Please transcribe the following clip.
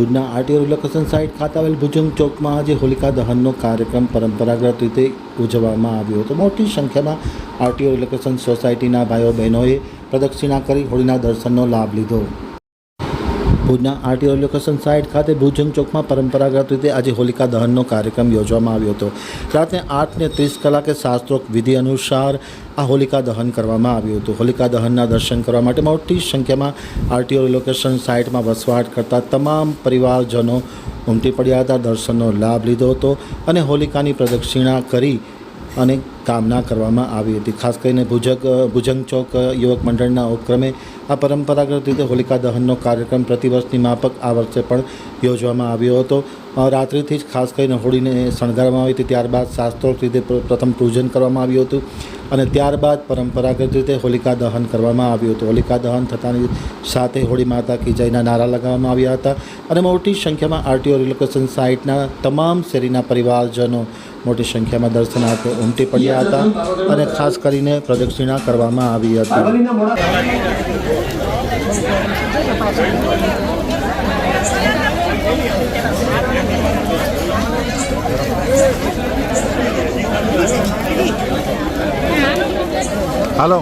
ભુજના RTO relocation site ખાતે આવેલ ભુજંગ ચોકમાં આજે હોલિકા દહનનો કાર્યક્રમ પરંપરાગત રીતે ઉજવવામાં આવ્યો હતો. મોટી સંખ્યામાં આરટીઓ રિલોકેશન સોસાયટીના ભાઈઓ બહેનોએ પ્રદક્ષિણા કરી હોળીના દર્શનનો લાભ લીધો. ભુજના આરટીઓ લોકેશન સાઇટ ખાતે ભુજંગ ચોકમાં પરંપરાગત રીતે આજે હોલિકા દહનનો કાર્યક્રમ યોજવામાં આવ્યો હતો. રાત્રે આઠને ત્રીસ કલાકે શાસ્ત્રોક વિધિ અનુસાર આ હોલિકા દહન કરવામાં આવ્યું હતું. હોલિકા દહનના દર્શન કરવા માટે મોટી સંખ્યામાં આરટીઓ લોકેશન સાઇટમાં વસવાટ કરતા તમામ પરિવારજનો ઉમટી પડ્યા હતા, દર્શનનો લાભ લીધો હતો અને હોલિકાની પ્રદક્ષિણા કરી અને કામના કરવામાં આવી હતી. ખાસ કરીને ભુજક, ભુજંગ ચોક યુવક મંડળના ઉપક્રમે આ પરંપરાગત રીતે હોલિકા દહનનો કાર્યક્રમ પ્રતિવર્ષની માફક આ વર્ષે પણ યોજવામાં આવ્યો હતો. રાત્રિથી જ ખાસ કરીને હોળીને શણગારવામાં આવી હતી. ત્યારબાદ શાસ્ત્રોક્ત રીતે પ્રથમ પૂજન કરવામાં આવ્યું હતું અને ત્યારબાદ પરંપરાગત રીતે હોલિકા દહન કરવામાં આવ્યું હતું. હોલિકા દહન થતાની સાથે હોળી માતા કી જયના નારા લગાવવામાં આવ્યા હતા અને મોટી સંખ્યામાં આરટીઓ રિલોકેશન સાઇટના તમામ શેરીના પરિવારજનો મોટી સંખ્યામાં દર્શનાર્થે ઉમટી પડ્યા હતા અને ખાસ કરીને પ્રદક્ષિણા કરવામાં આવી હતી. হ্যালো